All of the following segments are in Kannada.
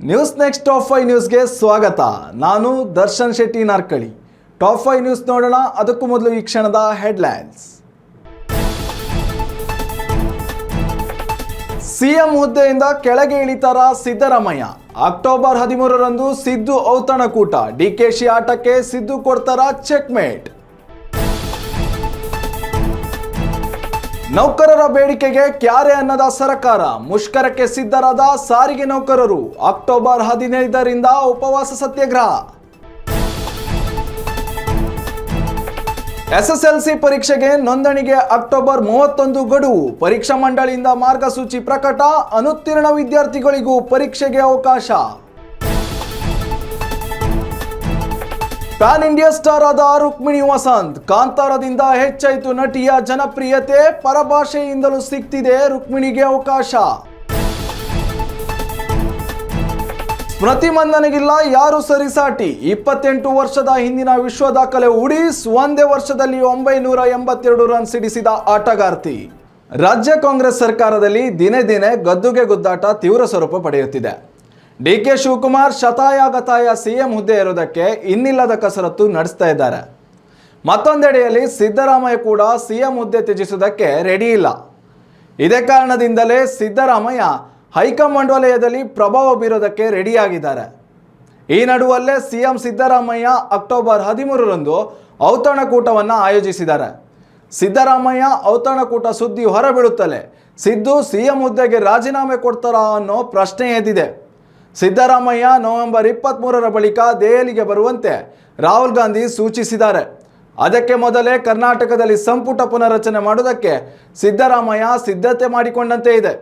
ನ್ಯೂಸ್ ನೆಕ್ಸ್ಟ್ ಟಾಪ್ ಫೈ ನ್ಯೂಸ್ಗೆ ಸ್ವಾಗತ. ನಾನು Darshan Shetty Narkali. Top five news ನೋಡೋಣ, ಅದಕ್ಕೂ ಮೊದಲು ಈ ಕ್ಷಣದ ಹೆಡ್ಲೈನ್ಸ್. ಸಿಎಂ ಹುದ್ದೆಯಿಂದ ಕೆಳಗೆ ಇಳಿತಾರ ಸಿದ್ದರಾಮಯ್ಯ. ಅಕ್ಟೋಬರ್ ಹದಿಮೂರರಂದು ಸಿದ್ದು ಔತಣಕೂಟ. ಡಿಕೆಶಿ ಆಟಕ್ಕೆ ಸಿದ್ದು ಕೊಡ್ತಾರ ಚೆಕ್ಮೇಟ್. ನೌಕರರ ಬೇಡಿಕೆಗೆ ಕ್ಯಾರೆ ಅನ್ನದ ಸರ್ಕಾರ, ಮುಷ್ಕರಕ್ಕೆ ಸಿದ್ಧರಾದ ಸಾರಿಗೆ ನೌಕರರು, ಅಕ್ಟೋಬರ್ ಹದಿನೈದರಿಂದ ಉಪವಾಸ ಸತ್ಯಾಗ್ರಹ. ಎಸ್ಎಸ್ಎಲ್ಸಿ ಪರೀಕ್ಷೆಗೆ ನೋಂದಣಿಗೆ ಅಕ್ಟೋಬರ್ ಮೂವತ್ತೊಂದು ಗಡುವು. ಪರೀಕ್ಷಾ ಮಂಡಳಿಯಿಂದ ಮಾರ್ಗಸೂಚಿ ಪ್ರಕಟ, ಅನುತ್ತೀರ್ಣ ವಿದ್ಯಾರ್ಥಿಗಳಿಗೂ ಪರೀಕ್ಷೆಗೆ ಅವಕಾಶ. ಪ್ಯಾನ್ ಇಂಡಿಯಾ ಸ್ಟಾರ್ ಆದ ರುಕ್ಮಿಣಿ ವಸಂತ್. ಕಾಂತಾರದಿಂದ ಹೆಚ್ಚಾಯಿತು ನಟಿಯ ಜನಪ್ರಿಯತೆ ಪರಭಾಷೆಯಿಂದಲೂ ಸಿಗ್ತಿದೆ ರುಕ್ಮಿಣಿಗೆ ಅವಕಾಶ. ಸ್ಮೃತಿ ಯಾರು ಸರಿಸಾಟಿ? ಇಪ್ಪತ್ತೆಂಟು ವರ್ಷದ ಹಿಂದಿನ ವಿಶ್ವ ದಾಖಲೆ ಉಡೀಸ್ ಒಂದೇ ವರ್ಷದಲ್ಲಿ ಒಂಬೈನೂರ ಎಂಬತ್ತೆರಡು ರನ್ ಸಿಡಿಸಿದ ಆಟಗಾರ್ತಿ. ರಾಜ್ಯ ಕಾಂಗ್ರೆಸ್ ಸರ್ಕಾರದಲ್ಲಿ ದಿನೇ ದಿನೇ ಗದ್ದುಗೆ ಗುದ್ದಾಟ ತೀವ್ರ ಸ್ವರೂಪ ಪಡೆಯುತ್ತಿದೆ. ಡಿ ಕೆ ಶಿವಕುಮಾರ್ ಶತಾಯಗತಾಯ ಸಿಎಂ ಹುದ್ದೆ ಇರೋದಕ್ಕೆ ಇನ್ನಿಲ್ಲದ ಕಸರತ್ತು ನಡೆಸ್ತಾ ಇದ್ದಾರೆ. ಮತ್ತೊಂದೆಡೆಯಲ್ಲಿ ಸಿದ್ದರಾಮಯ್ಯ ಕೂಡ ಸಿಎಂ ಹುದ್ದೆ ತ್ಯಜಿಸುವುದಕ್ಕೆ ರೆಡಿ ಇಲ್ಲ. ಇದೇ ಕಾರಣದಿಂದಲೇ ಸಿದ್ದರಾಮಯ್ಯ ಹೈಕಮಾಂಡ್ ವಲಯದಲ್ಲಿ ಪ್ರಭಾವ ಬೀರೋದಕ್ಕೆ ರೆಡಿಯಾಗಿದ್ದಾರೆ ಈ ನಡುವಲ್ಲೇ ಸಿಎಂ ಸಿದ್ದರಾಮಯ್ಯ ಅಕ್ಟೋಬರ್ ಹದಿಮೂರರಂದು ಔತಣಕೂಟವನ್ನು ಆಯೋಜಿಸಿದ್ದಾರೆ. ಸಿದ್ದರಾಮಯ್ಯ ಔತಣಕೂಟ ಸುದ್ದಿ ಹೊರಬೀಳುತ್ತಲೇ ಸಿದ್ದು ಸಿಎಂ ಹುದ್ದೆಗೆ ರಾಜೀನಾಮೆ ಕೊಡ್ತಾರಾ ಅನ್ನೋ ಪ್ರಶ್ನೆ ಎದ್ದಿದೆ. ಸಿದ್ದರಾಮಯ್ಯ ನವೆಂಬರ್ ಇಪ್ಪತ್ತ್ಮೂರರ ಬಳಿಕ ದೆಹಲಿಗೆ ಬರುವಂತೆ ರಾಹುಲ್ ಗಾಂಧಿ ಸೂಚಿಸಿದ್ದಾರೆ. ಅದಕ್ಕೆ ಮೊದಲೇ ಕರ್ನಾಟಕದಲ್ಲಿ ಸಂಪುಟ ಪುನರಚನೆ ಮಾಡುವುದಕ್ಕೆ ಸಿದ್ದರಾಮಯ್ಯ ಸಿದ್ಧತೆ ಮಾಡಿಕೊಂಡಂತೆ ಇದೆ.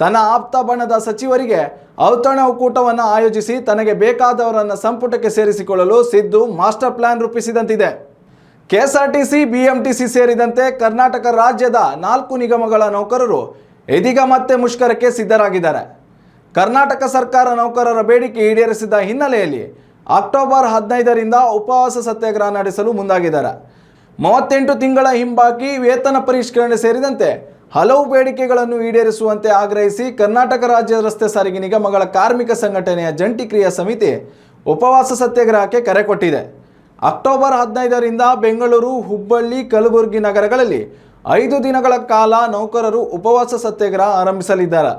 ತನ್ನ ಆಪ್ತ ಬಣದ ಸಚಿವರಿಗೆ ಔತಣ ಒಕ್ಕೂಟವನ್ನು ಆಯೋಜಿಸಿ ತನಗೆ ಬೇಕಾದವರನ್ನು ಸಂಪುಟಕ್ಕೆ ಸೇರಿಸಿಕೊಳ್ಳಲು ಸಿದ್ದು ಮಾಸ್ಟರ್ ಪ್ಲಾನ್ ರೂಪಿಸಿದಂತಿದೆ. ಕೆಎಸ್ಆರ್ಟಿಸಿ, ಬಿಎಂಟಿಸಿ ಸೇರಿದಂತೆ ಕರ್ನಾಟಕ ರಾಜ್ಯದ ನಾಲ್ಕು ನಿಗಮಗಳ ನೌಕರರು ಇದೀಗ ಮತ್ತೆ ಮುಷ್ಕರಕ್ಕೆ ಸಿದ್ಧರಾಗಿದ್ದಾರೆ. ಕರ್ನಾಟಕ ಸರ್ಕಾರ ನೌಕರರ ಬೇಡಿಕೆ ಈಡೇರಿಸಿದ ಹಿನ್ನೆಲೆಯಲ್ಲಿ ಅಕ್ಟೋಬರ್ ಹದಿನೈದರಿಂದ ಉಪವಾಸ ಸತ್ಯಾಗ್ರಹ ನಡೆಸಲು ಮುಂದಾಗಿದ್ದಾರೆ. ಮೂವತ್ತೆಂಟು ತಿಂಗಳ ಹಿಂಬಾಕಿ ವೇತನ ಪರಿಷ್ಕರಣೆ ಸೇರಿದಂತೆ ಹಲವು ಬೇಡಿಕೆಗಳನ್ನು ಈಡೇರಿಸುವಂತೆ ಆಗ್ರಹಿಸಿ ಕರ್ನಾಟಕ ರಾಜ್ಯ ರಸ್ತೆ ಸಾರಿಗೆ ನಿಗಮಗಳ ಕಾರ್ಮಿಕ ಸಂಘಟನೆಯ ಜಂಟಿ ಕ್ರಿಯಾ ಸಮಿತಿ ಉಪವಾಸ ಸತ್ಯಾಗ್ರಹಕ್ಕೆ ಕರೆ ಕೊಟ್ಟಿದೆ. ಅಕ್ಟೋಬರ್ ಹದಿನೈದರಿಂದ ಬೆಂಗಳೂರು, ಹುಬ್ಬಳ್ಳಿ, ಕಲಬುರಗಿ ನಗರಗಳಲ್ಲಿ ಐದು ದಿನಗಳ ಕಾಲ ನೌಕರರು ಉಪವಾಸ ಸತ್ಯಾಗ್ರಹ ಆರಂಭಿಸಲಿದ್ದಾರೆ.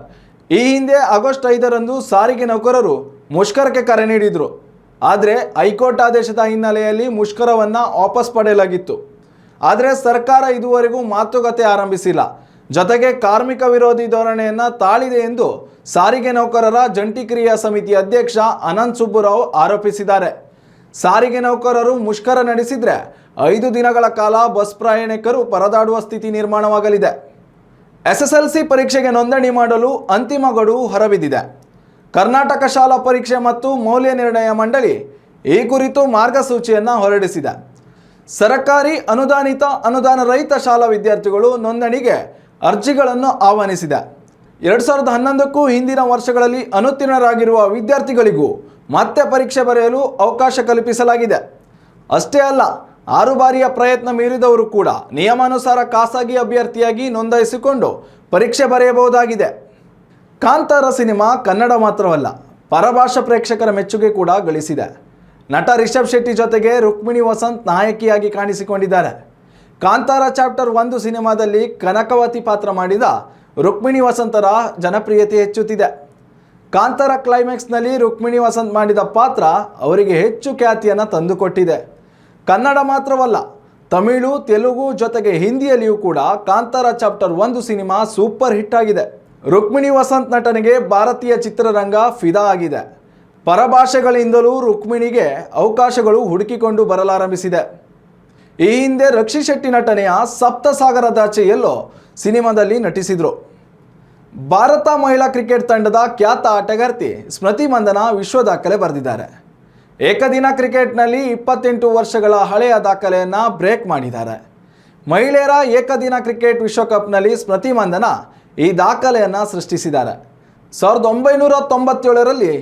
ಈ ಹಿಂದೆ ಆಗಸ್ಟ್ ಐದರಂದು ಸಾರಿಗೆ ನೌಕರರು ಮುಷ್ಕರಕ್ಕೆ ಕರೆ ನೀಡಿದರು. ಆದರೆ ಹೈಕೋರ್ಟ್ ಆದೇಶದ ಹಿನ್ನೆಲೆಯಲ್ಲಿ ಮುಷ್ಕರವನ್ನು ವಾಪಸ್ ಪಡೆಯಲಾಗಿತ್ತು. ಆದರೆ ಸರ್ಕಾರ ಇದುವರೆಗೂ ಮಾತುಕತೆ ಆರಂಭಿಸಿಲ್ಲ. ಜೊತೆಗೆ ಕಾರ್ಮಿಕ ವಿರೋಧಿ ಧೋರಣೆಯನ್ನು ತಾಳಿದೆ ಎಂದು ಸಾರಿಗೆ ನೌಕರರ ಜಂಟಿ ಕ್ರಿಯಾ ಸಮಿತಿ ಅಧ್ಯಕ್ಷ ಅನಂತ್ ಸುಬ್ಬುರಾವ್ ಆರೋಪಿಸಿದ್ದಾರೆ. ಸಾರಿಗೆ ನೌಕರರು ಮುಷ್ಕರ ನಡೆಸಿದರೆ ಐದು ದಿನಗಳ ಕಾಲ ಬಸ್ ಪ್ರಯಾಣಿಕರು ಪರದಾಡುವ ಸ್ಥಿತಿ ನಿರ್ಮಾಣವಾಗಲಿದೆ. ಎಸ್ಎಸ್ಎಲ್ಸಿ ಪರೀಕ್ಷೆಗೆ ನೋಂದಣಿ ಮಾಡಲು ಅಂತಿಮ ಗಡುವು ಹೊರಬಿದ್ದಿದೆ. ಕರ್ನಾಟಕ ಶಾಲಾ ಪರೀಕ್ಷೆ ಮತ್ತು ಮೌಲ್ಯ ನಿರ್ಣಯ ಮಂಡಳಿ ಈ ಕುರಿತು ಮಾರ್ಗಸೂಚಿಯನ್ನು ಹೊರಡಿಸಿದೆ. ಸರ್ಕಾರಿ ಅನುದಾನಿತ ಅನುದಾನ ರಹಿತ ಶಾಲಾ ವಿದ್ಯಾರ್ಥಿಗಳು ನೋಂದಣಿಗೆ ಅರ್ಜಿಗಳನ್ನು ಆಹ್ವಾನಿಸಿದೆ. ಎರಡು ಸಾವಿರದ ಹನ್ನೊಂದಕ್ಕೂ ಹಿಂದಿನ ವರ್ಷಗಳಲ್ಲಿ ಅನುತ್ತೀರ್ಣರಾಗಿರುವ ವಿದ್ಯಾರ್ಥಿಗಳಿಗೂ ಮತ್ತೆ ಪರೀಕ್ಷೆ ಬರೆಯಲು ಅವಕಾಶ ಕಲ್ಪಿಸಲಾಗಿದೆ. ಅಷ್ಟೇ ಅಲ್ಲ ಆರು ಬಾರಿಯ ಪ್ರಯತ್ನ ಮೀರಿದವರು ಕೂಡ ನಿಯಮಾನುಸಾರ ಖಾಸಗಿ ಅಭ್ಯರ್ಥಿಯಾಗಿ ನೋಂದಾಯಿಸಿಕೊಂಡು ಪರೀಕ್ಷೆ ಬರೆಯಬಹುದಾಗಿದೆ. ಕಾಂತಾರ ಸಿನಿಮಾ ಕನ್ನಡ ಮಾತ್ರವಲ್ಲ, ಪರಭಾಷಾ ಪ್ರೇಕ್ಷಕರ ಮೆಚ್ಚುಗೆ ಕೂಡ ಗಳಿಸಿದೆ. ನಟ ರಿಷಬ್ ಶೆಟ್ಟಿ ಜೊತೆಗೆ ರುಕ್ಮಿಣಿ ವಸಂತ್ ನಾಯಕಿಯಾಗಿ ಕಾಣಿಸಿಕೊಂಡಿದ್ದಾರೆ. ಕಾಂತಾರ ಚಾಪ್ಟರ್ ಒಂದು ಸಿನಿಮಾದಲ್ಲಿ ಕನಕವತಿ ಪಾತ್ರ ಮಾಡಿದ ರುಕ್ಮಿಣಿ ವಸಂತರ ಜನಪ್ರಿಯತೆ ಹೆಚ್ಚುತ್ತಿದೆ. ಕಾಂತಾರ ಕ್ಲೈಮ್ಯಾಕ್ಸ್ನಲ್ಲಿ ರುಕ್ಮಿಣಿ ವಸಂತ್ ಮಾಡಿದ ಪಾತ್ರ ಅವರಿಗೆ ಹೆಚ್ಚು ಖ್ಯಾತಿಯನ್ನು ತಂದುಕೊಟ್ಟಿದೆ. ಕನ್ನಡ ಮಾತ್ರವಲ್ಲ, ತಮಿಳು, ತೆಲುಗು ಜೊತೆಗೆ ಹಿಂದಿಯಲ್ಲಿಯೂ ಕೂಡ ಕಾಂತಾರ ಚಾಪ್ಟರ್ ಒಂದು ಸಿನಿಮಾ ಸೂಪರ್ ಹಿಟ್ ಆಗಿದೆ. ರುಕ್ಮಿಣಿ ವಸಂತ್ ನಟನೆಗೆ ಭಾರತೀಯ ಚಿತ್ರರಂಗ ಫಿದಾ ಆಗಿದೆ. ಪರಭಾಷೆಗಳಿಂದಲೂ ರುಕ್ಮಿಣಿಗೆ ಅವಕಾಶಗಳು ಹುಡುಕಿಕೊಂಡು ಬರಲಾರಂಭಿಸಿದೆ. ಈ ಹಿಂದೆ ರಕ್ಷಿ ಶೆಟ್ಟಿ ನಟನೆಯ ಸಪ್ತಸಾಗರದಾಚೆಯಲ್ಲೋ ಸಿನಿಮಾದಲ್ಲಿ ನಟಿಸಿದರು. ಭಾರತ ಮಹಿಳಾ ಕ್ರಿಕೆಟ್ ತಂಡದ ಖ್ಯಾತ ಆಟಗಾರ್ತಿ ಸ್ಮೃತಿ ಮಂದನ ವಿಶ್ವ ದಾಖಲೆ ಬರೆದಿದ್ದಾರೆ. ಏಕದಿನ ಕ್ರಿಕೆಟ್ನಲ್ಲಿ ಇಪ್ಪತ್ತೆಂಟು ವರ್ಷಗಳ ಹಳೆಯ ದಾಖಲೆಯನ್ನು ಬ್ರೇಕ್ ಮಾಡಿದ್ದಾರೆ. ಮಹಿಳೆಯರ ಏಕದಿನ ಕ್ರಿಕೆಟ್ ವಿಶ್ವಕಪ್ನಲ್ಲಿ ಸ್ಮೃತಿ ಮಂದನ ಈ ದಾಖಲೆಯನ್ನು ಸೃಷ್ಟಿಸಿದ್ದಾರೆ. ಸಾವಿರದ ಒಂಬೈನೂರ ತೊಂಬತ್ತೇಳರಲ್ಲಿ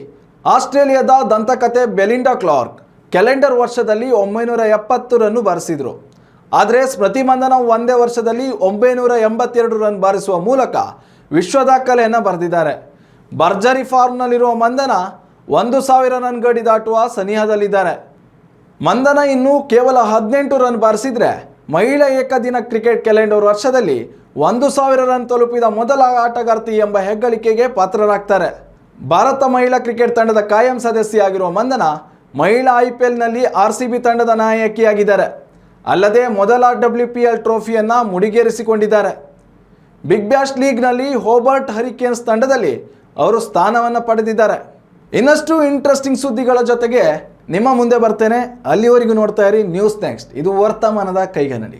ಆಸ್ಟ್ರೇಲಿಯಾದ ದಂತಕತೆ ಬೆಲಿಂಡಾ ಕ್ಲಾರ್ಕ್ ಕ್ಯಾಲೆಂಡರ್ ವರ್ಷದಲ್ಲಿ ಒಂಬೈನೂರ ಎಪ್ಪತ್ತು ರನ್ನು ಬಾರಿಸಿದರು. ಆದರೆ ಸ್ಮೃತಿ ಮಂದನ ಒಂದೇ ವರ್ಷದಲ್ಲಿ ಒಂಬೈನೂರ ಎಂಬತ್ತೆರಡು ರನ್ ಬಾರಿಸುವ ಮೂಲಕ ವಿಶ್ವ ದಾಖಲೆಯನ್ನು ಬರೆದಿದ್ದಾರೆ. ಭರ್ಜರಿ ಫಾರ್ಮ್ನಲ್ಲಿರುವ ಮಂದನ ಒಂದು ಸಾವಿರ ರನ್ ಗಡಿ ದಾಟುವ ಸನಿಹದಲ್ಲಿದ್ದಾರೆ ಮಂದನ ಇನ್ನೂ ಕೇವಲ ಹದಿನೆಂಟು ರನ್ ಬಾರಿಸಿದ್ರೆ ಮಹಿಳಾ ಏಕದಿನ ಕ್ರಿಕೆಟ್ ಕ್ಯಾಲೆಂಡರ್ ವರ್ಷದಲ್ಲಿ ಒಂದು ಸಾವಿರ ರನ್ ತಲುಪಿದ ಮೊದಲ ಆಟಗಾರ್ತಿ ಎಂಬ ಹೆಗ್ಗಳಿಕೆಗೆ ಪಾತ್ರರಾಗ್ತಾರೆ. ಭಾರತ ಮಹಿಳಾ ಕ್ರಿಕೆಟ್ ತಂಡದ ಕಾಯಂ ಸದಸ್ಯೆಯಾಗಿರುವ ಮಂದನ ಮಹಿಳಾ ಐ ಪಿ ಎಲ್ನಲ್ಲಿ ಆರ್ ಸಿ ಬಿ ತಂಡದ ನಾಯಕಿಯಾಗಿದ್ದಾರೆ. ಅಲ್ಲದೆ ಮೊದಲ ಡಬ್ಲ್ಯೂ ಪಿ ಎಲ್ ಟ್ರೋಫಿಯನ್ನು ಮುಡಿಗೇರಿಸಿಕೊಂಡಿದ್ದಾರೆ. ಬಿಗ್ ಬ್ಯಾಶ್ ಲೀಗ್ನಲ್ಲಿ ಹೋಬರ್ಟ್ ಹರಿಕೇನ್ಸ್ ತಂಡದಲ್ಲಿ ಅವರು ಸ್ಥಾನವನ್ನು ಪಡೆದಿದ್ದಾರೆ. ಇನ್ನಷ್ಟು ಇಂಟ್ರೆಸ್ಟಿಂಗ್ ಸುದ್ದಿಗಳ ಜೊತೆಗೆ ನಿಮ್ಮ ಮುಂದೆ ಬರ್ತೇನೆ. ಅಲ್ಲಿವರೆಗೂ ನೋಡ್ತಾ ಇರಿ ನ್ಯೂಸ್ ನೆಕ್ಸ್ಟ್ ಇದು ವರ್ತಮಾನದ ಕೈಗನ್ನಡಿ